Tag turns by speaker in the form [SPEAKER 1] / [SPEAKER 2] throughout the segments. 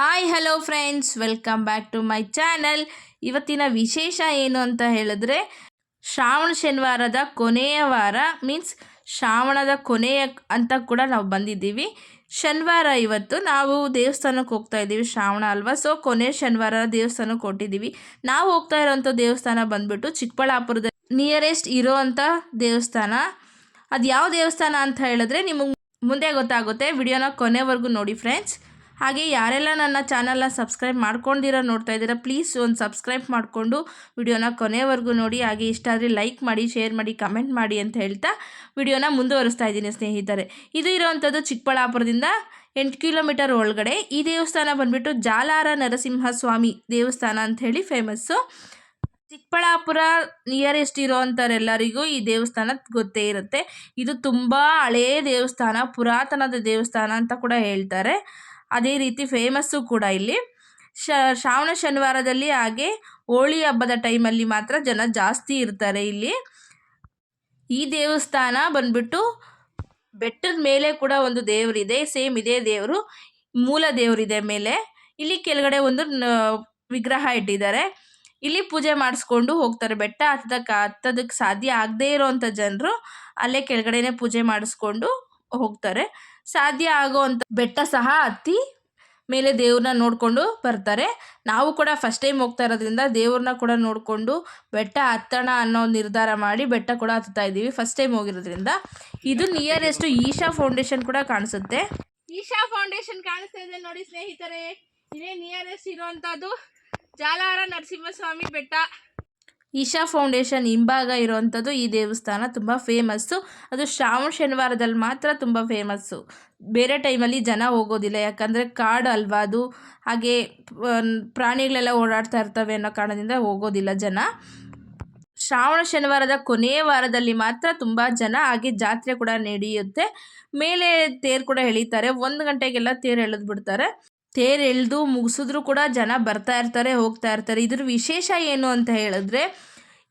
[SPEAKER 1] Hi hello friends welcome back to my channel ಇವತ್ತಿನ ವಿಶೇಷ ಏನು ಅಂತ ಹೇಳಿದ್ರೆ, ಶ್ರಾವಣ ಶನಿವಾರದ ಕೊನೆಯ ವಾರ ಮೀನ್ಸ್ ಶ್ರಾವಣದ ಕೊನೆಯ ಅಂತ ಕೂಡ ನಾವು ಬಂದಿದ್ದೀವಿ. ಶನಿವಾರ ಇವತ್ತು ನಾವು ದೇವಸ್ಥಾನಕ್ಕೆ ಹೋಗ್ತಾ ಇದ್ದೀವಿ, ಶ್ರಾವಣ ಅಲ್ವಾ? ಸೊ ಕೊನೆ ಶನಿವಾರ ದೇವಸ್ಥಾನಕ್ಕೆ ಕೊಟ್ಟಿದ್ದೀವಿ ನಾವು ಹೋಗ್ತಾ ಇರೋವಂಥ ದೇವಸ್ಥಾನ ಬಂದ್ಬಿಟ್ಟು ಚಿಕ್ಕಬಳ್ಳಾಪುರದ ನಿಯರೆಸ್ಟ್ ಇರೋ ಅಂಥ ದೇವಸ್ಥಾನ. ಅದು ಯಾವ ದೇವಸ್ಥಾನ ಅಂತ ಹೇಳಿದ್ರೆ ನಿಮಗೆ ಮುಂದೆ ಗೊತ್ತಾಗುತ್ತೆ. ವಿಡಿಯೋನ ಕೊನೆವರೆಗೂ ನೋಡಿ ಫ್ರೆಂಡ್ಸ್ ಹಾಗೆ ಯಾರೆಲ್ಲ ನನ್ನ ಚಾನಲ್ನ ಸಬ್ಸ್ಕ್ರೈಬ್ ಮಾಡ್ಕೊಂಡಿರೋ ನೋಡ್ತಾ ಇದ್ದೀರಾ, ಪ್ಲೀಸ್ ಒಂದು ಸಬ್ಸ್ಕ್ರೈಬ್ ಮಾಡಿಕೊಂಡು ವಿಡಿಯೋನ ಕೊನೆವರೆಗೂ ನೋಡಿ. ಹಾಗೆ ಇಷ್ಟ ಆದರೆ ಲೈಕ್ ಮಾಡಿ, ಶೇರ್ ಮಾಡಿ, ಕಮೆಂಟ್ ಮಾಡಿ ಅಂತ ಹೇಳ್ತಾ ವಿಡಿಯೋನ ಮುಂದುವರಿಸ್ತಾ ಇದ್ದೀನಿ ಸ್ನೇಹಿತರೆ. ಇದು ಇರುವಂಥದ್ದು ಚಿಕ್ಕಬಳ್ಳಾಪುರದಿಂದ ಎಂಟು ಕಿಲೋಮೀಟರ್ ಒಳಗಡೆ ಈ ದೇವಸ್ಥಾನ ಬಂದುಬಿಟ್ಟು ಜಾಲಾರ ನರಸಿಂಹಸ್ವಾಮಿ ದೇವಸ್ಥಾನ ಅಂಥೇಳಿ ಫೇಮಸ್ಸು. ಚಿಕ್ಕಬಳ್ಳಾಪುರ ನಿಯರೆಸ್ಟ್ ಇರೋವಂಥವ್ರೆಲ್ಲರಿಗೂ ಈ ದೇವಸ್ಥಾನ ಗೊತ್ತೇ ಇರುತ್ತೆ. ಇದು ತುಂಬ ಹಳೇ ದೇವಸ್ಥಾನ, ಪುರಾತನದ ದೇವಸ್ಥಾನ ಅಂತ ಕೂಡ ಹೇಳ್ತಾರೆ. ಅದೇ ರೀತಿ ಫೇಮಸ್ಸು ಕೂಡ ಇಲ್ಲಿ. ಶ್ರಾವಣ ಶನಿವಾರದಲ್ಲಿ ಹಾಗೆ ಹೋಳಿ ಹಬ್ಬದ ಟೈಮಲ್ಲಿ ಮಾತ್ರ ಜನ ಜಾಸ್ತಿ ಇರ್ತಾರೆ ಇಲ್ಲಿ. ಈ ದೇವಸ್ಥಾನ ಬಂದ್ಬಿಟ್ಟು ಬೆಟ್ಟದ ಮೇಲೆ ಕೂಡ ಒಂದು ದೇವರಿದೆ ಸೇಮ್ ಇದೇ ದೇವರು, ಮೂಲ ದೇವರಿದೆ ಮೇಲೆ. ಇಲ್ಲಿ ಕೆಳಗಡೆ ಒಂದು ವಿಗ್ರಹ ಇಟ್ಟಿದ್ದಾರೆ. ಇಲ್ಲಿ ಪೂಜೆ ಮಾಡಿಸ್ಕೊಂಡು ಹೋಗ್ತಾರೆ. ಬೆಟ್ಟ ಹತ್ತದಕ್ಕೆ ಹತ್ತದಕ್ಕೆ ಸಾಧ್ಯ ಆಗದೇ ಇರೋವಂಥ ಜನರು ಅಲ್ಲೇ ಕೆಳಗಡೆನೇ ಪೂಜೆ ಮಾಡಿಸ್ಕೊಂಡು ಹೋಗ್ತಾರೆ. ಸಾಧ್ಯ ಆಗೋ ಅಂಥ ಬೆಟ್ಟ ಸಹ ಹತ್ತಿ ಮೇಲೆ ದೇವ್ರನ್ನ ನೋಡಿಕೊಂಡು ಬರ್ತಾರೆ. ನಾವು ಕೂಡ ಫಸ್ಟ್ ಟೈಮ್ ಹೋಗ್ತಾ ಇರೋದ್ರಿಂದ ದೇವ್ರನ್ನ ಕೂಡ ನೋಡಿಕೊಂಡು ಬೆಟ್ಟ ಹತ್ತೋಣ ಅನ್ನೋ ನಿರ್ಧಾರ ಮಾಡಿ ಬೆಟ್ಟ ಕೂಡ ಹತ್ತುತ್ತಾ ಇದ್ದೀವಿ ಫಸ್ಟ್ ಟೈಮ್ ಹೋಗಿರೋದ್ರಿಂದ. ಇದು ನಿಯರೆಸ್ಟ್ ಈಶಾ ಫೌಂಡೇಶನ್ ಕೂಡ ಕಾಣಿಸುತ್ತೆ. ಈಶಾ ಫೌಂಡೇಶನ್ ಕಾಣಿಸ್ತಾ ಇದೆ ನೋಡಿ ಸ್ನೇಹಿತರೆ. ಇದೇ ನಿಯರೆಸ್ಟ್ ಇರುವಂಥದ್ದು ಜಾಲಾರ ನರಸಿಂಹಸ್ವಾಮಿ ಬೆಟ್ಟ. ಈಶಾ ಫೌಂಡೇಶನ್ ಹಿಂಭಾಗ ಇರುವಂಥದ್ದು ಈ ದೇವಸ್ಥಾನ ತುಂಬ ಫೇಮಸ್ಸು ಅದು ಶ್ರಾವಣ ಶನಿವಾರದಲ್ಲಿ ಮಾತ್ರ ತುಂಬ ಫೇಮಸ್ಸು ಬೇರೆ ಟೈಮಲ್ಲಿ ಜನ ಹೋಗೋದಿಲ್ಲ. ಯಾಕಂದರೆ ಕಾಡು ಅಲ್ವಾ ಅದು? ಹಾಗೆ ಪ್ರಾಣಿಗಳೆಲ್ಲ ಓಡಾಡ್ತಾ ಇರ್ತವೆ ಅನ್ನೋ ಕಾರಣದಿಂದ ಹೋಗೋದಿಲ್ಲ ಜನ. ಶ್ರಾವಣ ಶನಿವಾರದ ಕೊನೆಯ ವಾರದಲ್ಲಿ ಮಾತ್ರ ತುಂಬ ಜನ ಹಾಗೆ ಜಾತ್ರೆ ಕೂಡ ನಡೆಯುತ್ತೆ. ಮೇಲೆ ತೇರು ಕೂಡ ಎಳೀತಾರೆ. ಒಂದು ಗಂಟೆಗೆಲ್ಲ ತೇರು ಎಳೆದು ಬಿಡ್ತಾರೆ. ತೇರು ಎಳೆದು ಮುಗಿಸಿದ್ರು ಕೂಡ ಜನ ಬರ್ತಾ ಇರ್ತಾರೆ, ಹೋಗ್ತಾ ಇರ್ತಾರೆ. ಇದ್ರ ವಿಶೇಷ ಏನು ಅಂತ ಹೇಳಿದ್ರೆ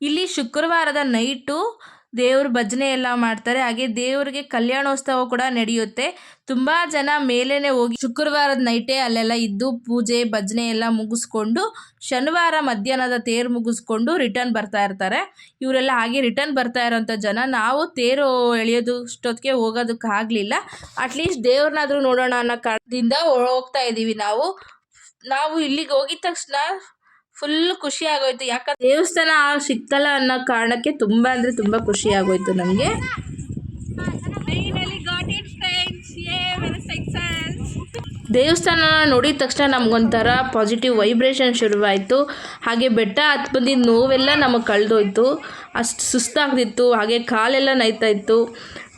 [SPEAKER 1] ಇಲ್ಲಿ ಶುಕ್ರವಾರದ ನೈಟು ದೇವ್ರ ಭಜನೆ ಎಲ್ಲ ಮಾಡ್ತಾರೆ. ಹಾಗೆ ದೇವರಿಗೆ ಕಲ್ಯಾಣೋತ್ಸವ ಕೂಡ ನಡೆಯುತ್ತೆ. ತುಂಬ ಜನ ಮೇಲೇ ಹೋಗಿ ಶುಕ್ರವಾರದ ನೈಟೇ ಅಲ್ಲೆಲ್ಲ ಇದ್ದು ಪೂಜೆ, ಭಜನೆ ಎಲ್ಲ ಮುಗಿಸ್ಕೊಂಡು ಶನಿವಾರ ಮಧ್ಯಾಹ್ನದ ತೇರು ಮುಗಿಸ್ಕೊಂಡು ರಿಟರ್ನ್ ಬರ್ತಾ ಇರ್ತಾರೆ. ಇವರೆಲ್ಲ ಹಾಗೆ ರಿಟರ್ನ್ ಬರ್ತಾ ಇರೋಂಥ ಜನ. ನಾವು ತೇರು ಎಳೆಯೋದು ಹೋಗೋದಕ್ಕೆ ಆಗಲಿಲ್ಲ. ಅಟ್ಲೀಸ್ಟ್ ದೇವ್ರನ್ನಾದರೂ ನೋಡೋಣ ಅನ್ನೋ ಕಾರಣದಿಂದ ಹೋಗ್ತಾ ಇದ್ದೀವಿ ನಾವು. ನಾವು ಇಲ್ಲಿಗೆ ಹೋಗಿದ ತಕ್ಷಣ ಫುಲ್ ಖುಷಿ ಆಗೋಯ್ತು. ಯಾಕಂದ್ರೆ ದೇವಸ್ಥಾನ ಸಿಕ್ತಲ್ಲ ಅನ್ನೋ ಕಾರಣಕ್ಕೆ ತುಂಬ ಅಂದರೆ ತುಂಬ ಖುಷಿ ಆಗೋಯ್ತು ನಮಗೆ. ದೇವಸ್ಥಾನ ನೋಡಿದ ತಕ್ಷಣ ನಮ್ಗೊಂಥರ ಪಾಸಿಟಿವ್ ವೈಬ್ರೇಷನ್ ಶುರುವಾಯಿತು. ಹಾಗೆ ಬೆಟ್ಟ ಹತ್ತು ಬಂದಿದ್ದ ನೋವೆಲ್ಲ ನಮಗೆ ಕಳೆದೋಯ್ತು. ಅಷ್ಟು ಸುಸ್ತಾಗ್ತಿತ್ತು. ಹಾಗೆ ಕಾಲೆಲ್ಲ ನೈತಾ ಇತ್ತು.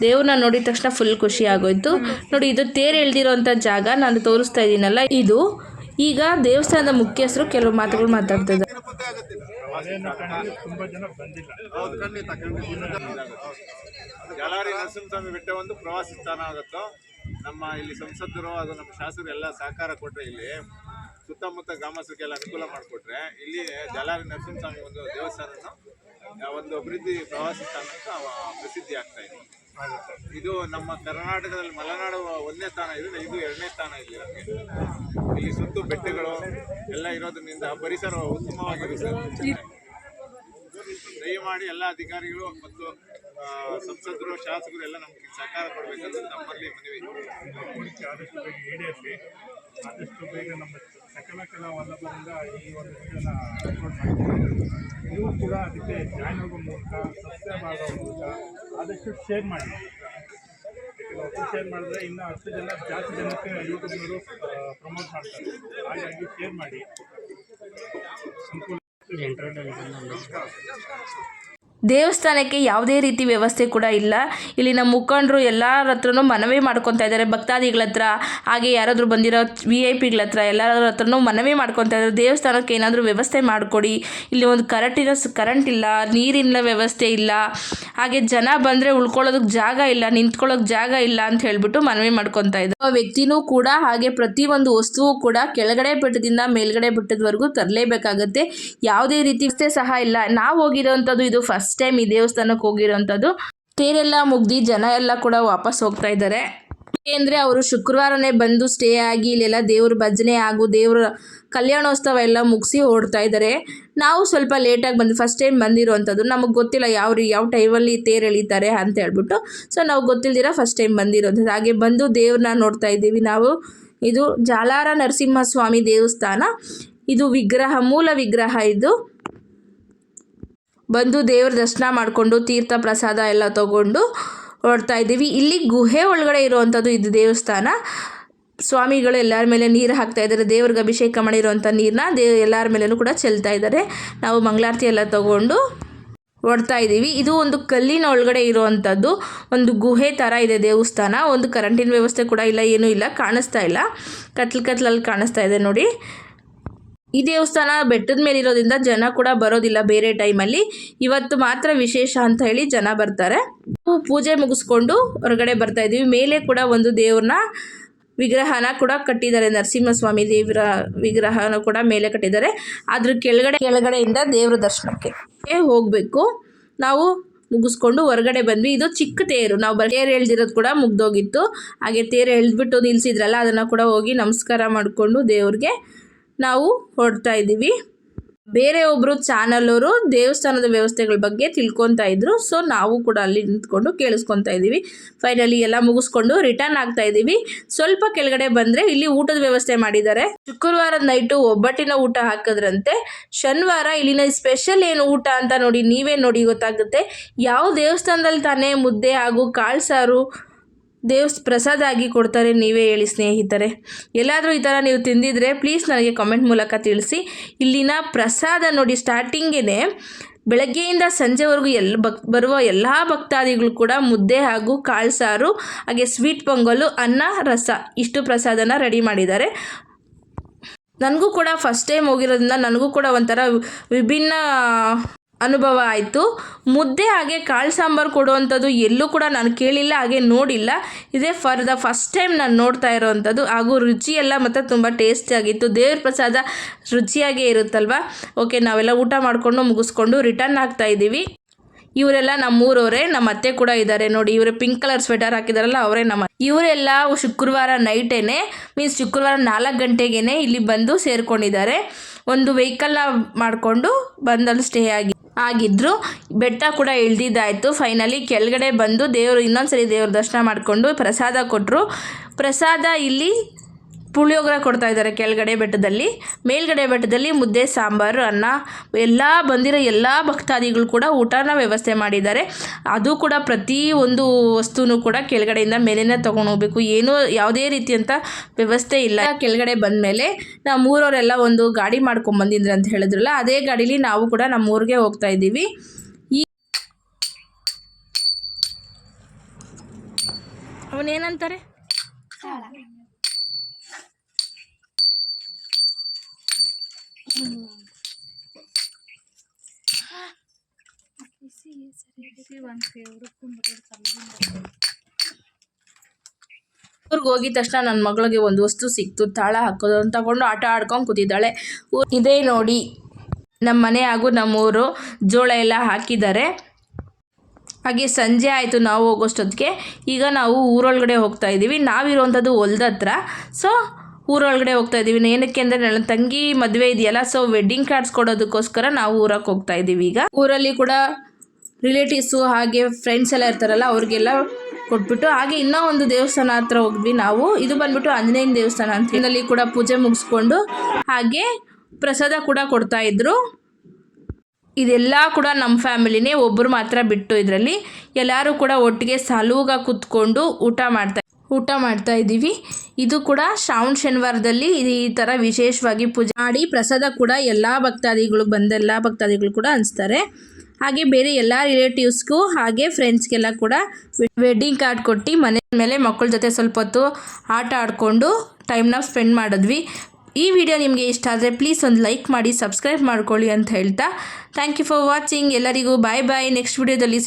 [SPEAKER 1] ದೇವ್ರನ್ನ ನೋಡಿದ ತಕ್ಷಣ ಫುಲ್ ಖುಷಿ ಆಗೋಯ್ತು. ನೋಡಿ ಇದು ತೇರು ಎಳ್ದಿರೋಂಥ ಜಾಗ. ನಾನು ತೋರಿಸ್ತಾ ಇದ್ದೀನಲ್ಲ ಇದು ಈಗ ದೇವಸ್ಥಾನದ ಮುಖ್ಯಸ್ಥರು ಕೆಲವು ಮಾತುಗಳು ಮಾತಾಡ್ತಿದ್ದಾರೆ.
[SPEAKER 2] ಜಲಾರಿ ನರಸಿಂಹಸ್ವಾಮಿ ಬೆಟ್ಟ ಒಂದು ಪ್ರವಾಸಿ ಸ್ಥಾನ ಆಗುತ್ತೋ, ನಮ್ಮ ಇಲ್ಲಿ ಸಂಸದರು ಅದು ನಮ್ಮ ಶಾಸಕರು ಎಲ್ಲ ಸಹಕಾರ ಕೊಟ್ಟರೆ ಇಲ್ಲಿ ಸುತ್ತಮುತ್ತ ಗ್ರಾಮಸ್ಥರಿಗೆಲ್ಲ ಅನುಕೂಲ ಮಾಡಿಕೊಟ್ರೆ ಇಲ್ಲಿ ಜಲಾರಿ ನರಸಿಂಹಸ್ವಾಮಿ ಒಂದು ದೇವಸ್ಥಾನ ಒಂದು ಅಭಿವೃದ್ಧಿ ಪ್ರವಾಸಿ ತಾಣಕ್ಕೆ ಪ್ರಸಿದ್ಧಿ ಆಗ್ತಾ ಇದೆ. ಇದು ನಮ್ಮ ಕರ್ನಾಟಕದಲ್ಲಿ ಮಲೆನಾಡು ಒಂದನೇ ಸ್ಥಾನ ಇದೆ ಇದು ಎರಡನೇ ಸ್ಥಾನ ಇಲ್ಲಿ ಇಲ್ಲಿ ಸುತ್ತು ಬೆಟ್ಟಗಳು ಎಲ್ಲ ಇರೋದ್ರಿಂದ ಪರಿಸರ ಉತ್ತಮವಾಗಿರುತ್ತೆ. ದಯಮಾಡಿ ಎಲ್ಲ ಅಧಿಕಾರಿಗಳು ಮತ್ತು ಸಂಸದರು ಶಾಸಕರು ಎಲ್ಲ ನಮಗೆ ಸಹಕಾರ ಕೊಡಬೇಕಂತ ನಮ್ಮಲ್ಲಿ ಮನವಿ
[SPEAKER 3] ಆದಷ್ಟು ಬೇಗ ಈಡೇರಿಸಿ ಆದಷ್ಟು ಬೇಗ ನಮ್ಮ ಸಕಲ ಕಲಾ ವಲ್ಲಭರಿಂದ ಈ ಒಂದು ವಿಡಿಯೋನ ಅಪ್ಲೋಡ್ ನೀವು ಕೂಡ ಅದಕ್ಕೆ ಜಾಯ್ನ್ ಆಗೋ ಮೂಲಕ ಸಬ್ಸ್ಕ್ರೈಬ್ ಆಗೋ ಮೂಲಕ ಆದಷ್ಟು ಶೇರ್ ಮಾಡಿ. ಒಬ್ಬರು ಶೇರ್ ಮಾಡಿದ್ರೆ ಇನ್ನೂ ಹತ್ತು ಜನ ಜಾಸ್ತಿ ಜನಕ್ಕೆ ಯೂಟ್ಯೂಬ್ನವರು ಪ್ರಮೋಟ್ ಮಾಡ್ತಾರೆ. ಹಾಗಾಗಿ ಶೇರ್ ಮಾಡಿ. ಅನುಕೂಲ
[SPEAKER 1] ದೇವಸ್ಥಾನಕ್ಕೆ ಯಾವುದೇ ರೀತಿ ವ್ಯವಸ್ಥೆ ಕೂಡ ಇಲ್ಲ. ಇಲ್ಲಿನ ಮುಖಂಡರು ಎಲ್ಲರ ಹತ್ರನೂ ಮನವಿ ಮಾಡ್ಕೊತಾ ಇದ್ದಾರೆ. ಭಕ್ತಾದಿಗಳ ಹತ್ರ, ಹಾಗೆ ಯಾರಾದರೂ ಬಂದಿರೋ ವಿ ಐ ಪಿಗಳ ಹತ್ರ, ಎಲ್ಲರ ಹತ್ರನೂ ಮನವಿ ಮಾಡ್ಕೊತಾ ಇದ್ದಾರೆ. ದೇವಸ್ಥಾನಕ್ಕೆ ಏನಾದರೂ ವ್ಯವಸ್ಥೆ ಮಾಡಿಕೊಡಿ. ಇಲ್ಲಿ ಒಂದು ಕರೆಂಟಿನ ಕರೆಂಟ್ ಇಲ್ಲ, ನೀರಿನ ವ್ಯವಸ್ಥೆ ಇಲ್ಲ. ಹಾಗೆ ಜನ ಬಂದರೆ ಉಳ್ಕೊಳ್ಳೋದಕ್ಕೆ ಜಾಗ ಇಲ್ಲ, ನಿಂತ್ಕೊಳ್ಳೋಕೆ ಜಾಗ ಇಲ್ಲ ಅಂತ ಹೇಳಿಬಿಟ್ಟು ಮನವಿ ಮಾಡ್ಕೊತಾ ಇದ್ದಾರೆ. ಆ ವ್ಯಕ್ತಿನೂ ಕೂಡ ಹಾಗೆ ಪ್ರತಿಯೊಂದು ವಸ್ತುವು ಕೂಡ ಕೆಳಗಡೆ ಬೆಟ್ಟದಿಂದ ಮೇಲ್ಗಡೆ ಬೆಟ್ಟದವರೆಗೂ ತರಲೇಬೇಕಾಗತ್ತೆ. ಯಾವುದೇ ರೀತಿ ಸಹ ಇಲ್ಲ. ನಾವು ಹೋಗಿರೋವಂಥದ್ದು ಇದು ಫಸ್ಟ್ ಫಸ್ಟ್ ಟೈಮ್ ಈ ದೇವಸ್ಥಾನಕ್ಕೆ ಹೋಗಿರೋಂಥದ್ದು, ತೇರೆಲ್ಲ ಮುಗ್ದಿ ಜನ ಎಲ್ಲ ಕೂಡ ವಾಪಸ್ ಹೋಗ್ತಾ ಇದ್ದಾರೆ. ಏಕೆಂದ್ರೆ ಅವರು ಶುಕ್ರವಾರನೇ ಬಂದು ಸ್ಟೇ ಆಗಿ ಇಲ್ಲೆಲ್ಲ ದೇವ್ರ ಭಜನೆ ಹಾಗೂ ದೇವ್ರ ಕಲ್ಯಾಣೋತ್ಸವ ಎಲ್ಲ ಮುಗಿಸಿ ಓಡ್ತಾ ಇದ್ದಾರೆ. ನಾವು ಸ್ವಲ್ಪ ಲೇಟಾಗಿ ಬಂದು ಫಸ್ಟ್ ಟೈಮ್ ಬಂದಿರುವಂಥದ್ದು ನಮಗೆ ಗೊತ್ತಿಲ್ಲ ಯಾವ ಯಾವ ಟೈಮಲ್ಲಿ ತೇರು ಎಳಿತಾರೆ ಅಂತ ಹೇಳ್ಬಿಟ್ಟು. ಸೊ ನಾವು ಗೊತ್ತಿಲ್ದಿರ ಫಸ್ಟ್ ಟೈಮ್ ಬಂದಿರೋಂಥದ್ದು. ಹಾಗೆ ಬಂದು ದೇವ್ರನ್ನ ನೋಡ್ತಾ ಇದ್ದೀವಿ ನಾವು. ಇದು ಜಾಲಾರ ನರಸಿಂಹಸ್ವಾಮಿ ದೇವಸ್ಥಾನ. ಇದು ವಿಗ್ರಹ, ಮೂಲ ವಿಗ್ರಹ ಇದು. ಬಂದು ದೇವ್ರ ದರ್ಶನ ಮಾಡಿಕೊಂಡು ತೀರ್ಥ ಪ್ರಸಾದ ಎಲ್ಲ ತಗೊಂಡು ಹೊರಡ್ತಾ ಇದ್ದೀವಿ. ಇಲ್ಲಿ ಗುಹೆ ಒಳಗಡೆ ಇರುವಂಥದ್ದು ಇದು ದೇವಸ್ಥಾನ. ಸ್ವಾಮಿಗಳು ಎಲ್ಲರ ಮೇಲೆ ನೀರು ಹಾಕ್ತಾ ಇದ್ದಾರೆ. ದೇವ್ರಿಗೆ ಅಭಿಷೇಕ ಮಾಡಿರುವಂಥ ನೀರನ್ನ ದೇವ್ ಎಲ್ಲರ ಮೇಲೂ ಕೂಡ ಚೆಲ್ತಾ ಇದ್ದಾರೆ. ನಾವು ಮಂಗಳಾರತಿ ಎಲ್ಲ ತಗೊಂಡು ಹೊಡ್ತಾ ಇದ್ದೀವಿ. ಇದು ಒಂದು ಕಲ್ಲಿನ ಒಳಗಡೆ ಇರುವಂಥದ್ದು. ಒಂದು ಗುಹೆ ಥರ ಇದೆ ದೇವಸ್ಥಾನ. ಒಂದು ಕರೆಂಟಿನ ವ್ಯವಸ್ಥೆ ಕೂಡ ಇಲ್ಲ, ಏನೂ ಇಲ್ಲ, ಕಾಣಿಸ್ತಾ ಇಲ್ಲ. ಕತ್ಲು ಕತ್ಲಲ್ಲಿ ಕಾಣಿಸ್ತಾ ಇದೆ ನೋಡಿ. ಈ ದೇವಸ್ಥಾನ ಬೆಟ್ಟದ ಮೇಲೆ ಇರೋದ್ರಿಂದ ಜನ ಕೂಡ ಬರೋದಿಲ್ಲ ಬೇರೆ ಟೈಮಲ್ಲಿ. ಇವತ್ತು ಮಾತ್ರ ವಿಶೇಷ ಅಂತ ಹೇಳಿ ಜನ ಬರ್ತಾರೆ. ಪೂಜೆ ಮುಗಿಸ್ಕೊಂಡು ಹೊರಗಡೆ ಬರ್ತಾ ಇದ್ದೀವಿ. ಮೇಲೆ ಕೂಡ ಒಂದು ದೇವ್ರನ್ನ ವಿಗ್ರಹನ ಕೂಡ ಕಟ್ಟಿದ್ದಾರೆ. ನರಸಿಂಹಸ್ವಾಮಿ ದೇವರ ವಿಗ್ರಹನ ಕೂಡ ಮೇಲೆ ಕಟ್ಟಿದ್ದಾರೆ. ಅದ್ರ ಕೆಳಗಡೆ, ಕೆಳಗಡೆಯಿಂದ ದೇವ್ರ ದರ್ಶನಕ್ಕೆ ಹೋಗಬೇಕು. ನಾವು ಮುಗಿಸ್ಕೊಂಡು ಹೊರಗಡೆ ಬಂದ್ವಿ. ಇದು ಚಿಕ್ಕ ತೇರು. ನಾವು ತೇರು ಎಳ್ದಿರೋದು ಕೂಡ ಮುಗ್ದೋಗಿತ್ತು. ಹಾಗೆ ತೇರು ಎಳ್ದ್ಬಿಟ್ಟು ನಿಲ್ಸಿದ್ರಲ್ಲ, ಅದನ್ನು ಕೂಡ ಹೋಗಿ ನಮಸ್ಕಾರ ಮಾಡಿಕೊಂಡು ದೇವ್ರಿಗೆ ನಾವು ಹೊಡ್ತಾ ಇದ್ದೀವಿ. ಬೇರೆ ಒಬ್ಬರು ಅವರು ದೇವಸ್ಥಾನದ ವ್ಯವಸ್ಥೆಗಳ ಬಗ್ಗೆ ತಿಳ್ಕೊತಾ ಇದ್ರು. ಸೊ ನಾವು ಕೂಡ ಅಲ್ಲಿ ನಿಂತ್ಕೊಂಡು ಕೇಳಿಸ್ಕೊತಾ ಇದ್ದೀವಿ. ಫೈನಲಿ ಎಲ್ಲ ಮುಗಿಸ್ಕೊಂಡು ರಿಟರ್ನ್ ಆಗ್ತಾ ಇದ್ದೀವಿ. ಸ್ವಲ್ಪ ಕೆಳಗಡೆ ಬಂದರೆ ಇಲ್ಲಿ ಊಟದ ವ್ಯವಸ್ಥೆ ಮಾಡಿದ್ದಾರೆ. ಶುಕ್ರವಾರದ ನೈಟು ಒಬ್ಬಟ್ಟಿನ ಊಟ ಹಾಕಿದ್ರಂತೆ. ಶನಿವಾರ ಇಲ್ಲಿನ ಸ್ಪೆಷಲ್ ಏನು ಊಟ ಅಂತ ನೋಡಿ ನೀವೇ ನೋಡಿ ಗೊತ್ತಾಗುತ್ತೆ. ಯಾವ ದೇವಸ್ಥಾನದಲ್ಲಿ ತಾನೇ ಮುದ್ದೆ ಹಾಗೂ ಕಾಳು ಸಾರು ದೇವ್ಸ್ ಪ್ರಸಾದ ಆಗಿ ಕೊಡ್ತಾರೆ, ನೀವೇ ಹೇಳಿ ಸ್ನೇಹಿತರೆ. ಎಲ್ಲಾದರೂ ಈ ಥರ ನೀವು ತಿಂದಿದ್ರೆ ಪ್ಲೀಸ್ ನನಗೆ ಕಮೆಂಟ್ ಮೂಲಕ ತಿಳಿಸಿ. ಇಲ್ಲಿನ ಪ್ರಸಾದ ನೋಡಿ ಸ್ಟಾರ್ಟಿಂಗೇ ಬೆಳಗ್ಗೆಯಿಂದ ಸಂಜೆವರೆಗೂ ಎಲ್ಲ ಭಕ್, ಬರುವ ಎಲ್ಲ ಭಕ್ತಾದಿಗಳು ಕೂಡ ಮುದ್ದೆ ಹಾಗೂ ಕಾಳು ಸಾರು ಹಾಗೆ ಸ್ವೀಟ್ ಪೊಂಗಲು, ಅನ್ನ, ರಸ ಇಷ್ಟು ಪ್ರಸಾದನ ರೆಡಿ ಮಾಡಿದ್ದಾರೆ. ನನಗೂ ಕೂಡ ಫಸ್ಟ್ ಟೈಮ್ ಹೋಗಿರೋದ್ರಿಂದ ನನಗೂ ಕೂಡ ಒಂಥರ ವಿಭಿನ್ನ ಅನುಭವ ಆಯಿತು. ಮುದ್ದೆ ಹಾಗೆ ಕಾಳು ಸಾಂಬಾರು ಕೊಡುವಂಥದ್ದು ಎಲ್ಲೂ ಕೂಡ ನಾನು ಕೇಳಿಲ್ಲ, ಹಾಗೆ ನೋಡಿಲ್ಲ. ಇದೇ ಫಾರ್ ದ ಫಸ್ಟ್ ಟೈಮ್ ನಾನು ನೋಡ್ತಾ ಇರೋವಂಥದ್ದು. ಹಾಗೂ ರುಚಿಯೆಲ್ಲ ಮತ್ತು ತುಂಬ ಟೇಸ್ಟಿಯಾಗಿತ್ತು ದೇವ್ರ ಪ್ರಸಾದ ರುಚಿಯಾಗೇ ಇರುತ್ತಲ್ವ? ಓಕೆ, ನಾವೆಲ್ಲ ಊಟ ಮಾಡಿಕೊಂಡು ಮುಗಿಸ್ಕೊಂಡು ರಿಟರ್ನ್ ಆಗ್ತಾ ಇದ್ದೀವಿ. ಇವರೆಲ್ಲ ನಮ್ಮೂರವರೇ ನಮ್ಮ ಅತ್ತೆ ಕೂಡ ಇದ್ದಾರೆ. ನೋಡಿ, ಇವರು ಪಿಂಕ್ ಕಲರ್ ಸ್ವೆಟರ್ ಹಾಕಿದಾರಲ್ಲ, ಅವರೇ ನಮ್ಮ ಇವರೆಲ್ಲ ಶುಕ್ರವಾರ ನೈಟೇನೆ, ಮೀನ್ಸ್ ಶುಕ್ರವಾರ ನಾಲ್ಕು ಗಂಟೆಗೇನೆ ಇಲ್ಲಿ ಬಂದು ಸೇರ್ಕೊಂಡಿದ್ದಾರೆ. ಒಂದು ವೆಹಿಕಲ್ನ ಮಾಡಿಕೊಂಡು ಬಂದಲ್ಲಿ ಸ್ಟೇ ಆಗಿ ಆಗಿದ್ರು, ಬೆಟ್ಟ ಕೂಡ ಇಳ್ದಿದ್ದಾಯಿತು. ಫೈನಲಿ ಕೆಳಗಡೆ ಬಂದು ದೇವರು, ಇನ್ನೊಂದ್ಸರಿ ದೇವ್ರ ದರ್ಶನ ಮಾಡಿಕೊಂಡು ಪ್ರಸಾದ ಕೊಟ್ಟರು ಪ್ರಸಾದ ಇಲ್ಲಿ ಪುಳಿಯೋಗರೆ ಕೊಡ್ತಾ ಇದ್ದಾರೆ ಕೆಳಗಡೆ ಬೆಟ್ಟದಲ್ಲಿ, ಮೇಲ್ಗಡೆ ಬೆಟ್ಟದಲ್ಲಿ ಮುದ್ದೆ, ಸಾಂಬಾರು, ಅನ್ನ, ಎಲ್ಲ ಬಂದಿರೋ ಎಲ್ಲ ಭಕ್ತಾದಿಗಳು ಕೂಡ ಊಟನ ವ್ಯವಸ್ಥೆ ಮಾಡಿದ್ದಾರೆ. ಅದು ಕೂಡ ಪ್ರತಿ ಒಂದು ವಸ್ತುನೂ ಕೂಡ ಕೆಳಗಡೆಯಿಂದ ಮೇಲೇನೆ ತೊಗೊಂಡು ಹೋಗ್ಬೇಕು ಏನೂ ಯಾವುದೇ ರೀತಿಯಂಥ ವ್ಯವಸ್ಥೆ ಇಲ್ಲ. ಕೆಳಗಡೆ ಬಂದಮೇಲೆ ನಾವು ಮೂರವರೆಲ್ಲ ಒಂದು ಗಾಡಿ ಮಾಡ್ಕೊಂಬಂದಿದ್ರು ಅಂತ ಹೇಳಿದ್ರಲ್ಲ, ಅದೇ ಗಾಡೀಲಿ ನಾವು ಕೂಡ ನಮ್ಮ ಊರಿಗೆ ಹೋಗ್ತಾ ಇದ್ದೀವಿ. ಅವನೇನಂತಾರೆ? ಊರಿಗೆ ಹೋಗಿದ ತಕ್ಷಣ ನನ್ನ ಮಗಳಿಗೆ ಒಂದು ವಸ್ತು ಸಿಕ್ತು. ತಾಳ ಹಾಕೋದು ಅಂತ ತಗೊಂಡು ಆಟ ಆಡ್ಕೊಂಡು ಕೂತಿದ್ದಾಳೆ. ಇದೇ ನೋಡಿ. ನಮ್ಮ ಮನೆ ಹಾಗೂ ನಮ್ಮೂರು ಜೋಳ ಎಲ್ಲ ಹಾಕಿದ್ದಾರೆ. ಹಾಗೆ ಸಂಜೆ ಆಯಿತು ನಾವು ಹೋಗೋಷ್ಟೊತ್ತಿಗೆ. ಈಗ ನಾವು ಊರೊಳಗಡೆ ಹೋಗ್ತಾ ಇದ್ದೀವಿ. ನಾವಿರುವಂಥದ್ದು ಹೊಲ್ದ ಹತ್ರ ಸೊ ಊರೊಳಗಡೆ ಹೋಗ್ತಾ ಇದ್ದೀವಿ. ಏನಕ್ಕೆ ಅಂದರೆ ನನ್ನ ತಂಗಿ ಮದುವೆ ಇದೆಯಲ್ಲ ಸೊ ವೆಡ್ಡಿಂಗ್ ಕಾರ್ಡ್ಸ್ ಕೊಡೋದಕ್ಕೋಸ್ಕರ ನಾವು ಊರಕ್ಕೆ ಹೋಗ್ತಾ ಇದ್ದೀವಿ ಈಗ. ಊರಲ್ಲಿ ಕೂಡ ರಿಲೇಟಿವ್ಸು ಹಾಗೆ ಫ್ರೆಂಡ್ಸ್ ಎಲ್ಲ ಇರ್ತಾರಲ್ಲ, ಅವ್ರಿಗೆಲ್ಲ ಕೊಟ್ಬಿಟ್ಟು ಹಾಗೆ ಇನ್ನೂ ಒಂದು ದೇವಸ್ಥಾನ ಹತ್ರ ಹೋದ್ವಿ ನಾವು. ಇದು ಬಂದ್ಬಿಟ್ಟು ಆಂಜನೇಯನ ದೇವಸ್ಥಾನ ಅಂತ ಇದರಲ್ಲಿ ಕೂಡ ಪೂಜೆ ಮುಗಿಸ್ಕೊಂಡು ಹಾಗೆ ಪ್ರಸಾದ ಕೂಡ ಕೊಡ್ತಾ ಇದ್ರು. ಇದೆಲ್ಲ ಕೂಡ ನಮ್ಮ ಫ್ಯಾಮಿಲಿನೇ ಒಬ್ಬರು ಮಾತ್ರ ಬಿಟ್ಟು ಇದರಲ್ಲಿ. ಎಲ್ಲರೂ ಕೂಡ ಒಟ್ಟಿಗೆ ಸಾಲೂಗ ಕೂತ್ಕೊಂಡು ಊಟ ಮಾಡ್ತಾ ಊಟ ಮಾಡ್ತಾ ಇದ್ದೀವಿ. ಇದು ಕೂಡ ಶ್ರಾವಣ ಶನಿವಾರದಲ್ಲಿ ಈ ಥರ ವಿಶೇಷವಾಗಿ ಪೂಜೆ ಮಾಡಿ ಪ್ರಸಾದ ಕೂಡ ಎಲ್ಲ ಭಕ್ತಾದಿಗಳು ಬಂದೆಲ್ಲ ಭಕ್ತಾದಿಗಳು ಕೂಡ ಹಂಚ್ತಾರೆ. ಹಾಗೆ ಬೇರೆ ಎಲ್ಲ ರಿಲೇಟಿವ್ಸ್ಗೂ ಹಾಗೆ ಫ್ರೆಂಡ್ಸ್ಗೆಲ್ಲ ಕೂಡ ವೆಡ್ಡಿಂಗ್ ಕಾರ್ಡ್ ಕೊಟ್ಟು ಮನೆ ಮೇಲೆ ಮಕ್ಕಳ ಜೊತೆ ಸ್ವಲ್ಪ ಹೊತ್ತು ಆಟ ಆಡಿಕೊಂಡು ಟೈಮ್ನ ಸ್ಪೆಂಡ್ ಮಾಡಿದ್ವಿ. ಈ ವಿಡಿಯೋ ನಿಮಗೆ ಇಷ್ಟ ಆದರೆ ಪ್ಲೀಸ್ ಒಂದು ಲೈಕ್ ಮಾಡಿ ಸಬ್ಸ್ಕ್ರೈಬ್ ಮಾಡ್ಕೊಳ್ಳಿ ಅಂತ ಹೇಳ್ತಾ. ಥ್ಯಾಂಕ್ ಯು ಫಾರ್ ವಾಚಿಂಗ್ ಎಲ್ಲರಿಗೂ ಬಾಯ್ ಬಾಯ್ ನೆಕ್ಸ್ಟ್ ವಿಡಿಯೋದಲ್ಲಿ